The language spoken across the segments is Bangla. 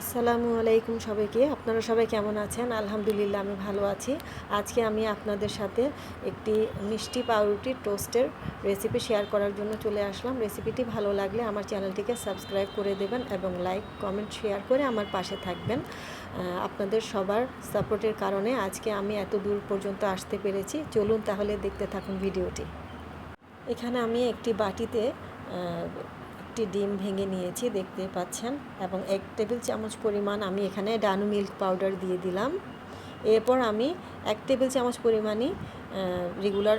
আসসালামু আলাইকুম সবাইকে। আপনারা সবাই কেমন আছেন? আলহামদুলিল্লাহ, আমি ভালো আছি। আজকে আমি আপনাদের সাথে একটি মিষ্টি পাউরুটি টোস্টের রেসিপি শেয়ার করার জন্য চলে আসলাম। রেসিপিটি ভালো লাগলে আমার চ্যানেলটিকে সাবস্ক্রাইব করে দেবেন এবং লাইক, কমেন্ট, শেয়ার করে আমার পাশে থাকবেন। আপনাদের সবার সাপোর্টের কারণে আজকে আমি এত দূর পর্যন্ত আসতে পেরেছি। চলুন তাহলে দেখতে থাকুন ভিডিওটি। এখানে আমি একটি বাটিতে একটি ডিম ভেঙে নিয়েছি, দেখতে পাচ্ছেন। এবং এক টেবিল চামচ পরিমাণ আমি এখানে ডানু মিল্ক পাউডার দিয়ে দিলাম। এরপর আমি এক টেবিল চামচ পরিমাণই রেগুলার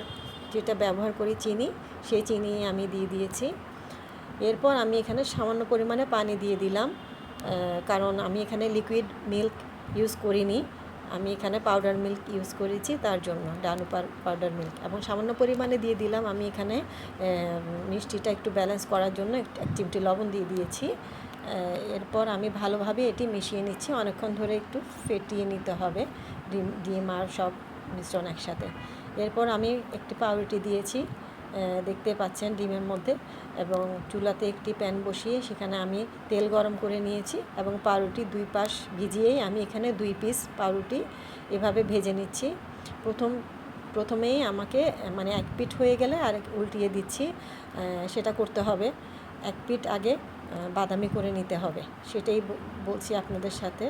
যেটা ব্যবহার করি চিনি, সেই চিনি আমি দিয়ে দিয়েছি। এরপর আমি এখানে সামান্য পরিমাণে পানি দিয়ে দিলাম কারণ আমি এখানে লিকুইড মিল্ক ইউজ করিনি। আমি এখানে পাউডার মিল্ক ইউজ করেছি, তার জন্য ডানু পাউডার মিল্ক এবং সামান্য পরিমাণে দিয়ে দিলাম। আমি এখানে মিষ্টিটা একটু ব্যালেন্স করার জন্য এক চিমটি লবণ দিয়ে দিয়েছি। এরপর আমি ভালোভাবে এটি মিশিয়ে নিচ্ছি। অনেকক্ষণ ধরে একটু ফেটিয়ে নিতে হবে, ডিম ডিম আর সব মিশ্রণ একসাথে। এরপর আমি একটি পাউরুটি দিয়েছি। দেখতে পাচ্ছেন ডিমের মধ্যে এবং চুলাতে একটি প্যান বসিয়ে সেখানে আমি তেল গরম করে নিয়েছি এবং পাউরুটি দুই পাশ ভিজিয়েই আমি এখানে দুই পিস পাউরুটি এভাবে ভেজে নিচ্ছি। প্রথম, প্রথমেই আমাকে মানে এক পিঠ হয়ে গেলে আর উল্টিয়ে দিচ্ছি সেটা করতে হবে। এক পিঠ আগে বাদামি করে নিতে হবে। সেটাই বলছি আপনাদের সাথে।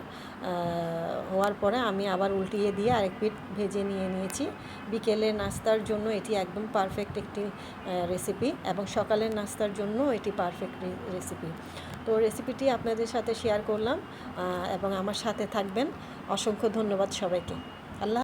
হওয়ার পরে আমি আবার উল্টিয়ে দিয়ে আরেক পিঠ ভেজে নিয়ে নিয়েছি। বিকেলের নাস্তার জন্য এটি একদম পারফেক্ট একটি রেসিপি এবং সকালের নাস্তার জন্য এটি পারফেক্ট রেসিপি তো রেসিপিটি আপনাদের সাথে শেয়ার করলাম এবং আমার সাথে থাকবেন। অসংখ্য ধন্যবাদ সবাইকে।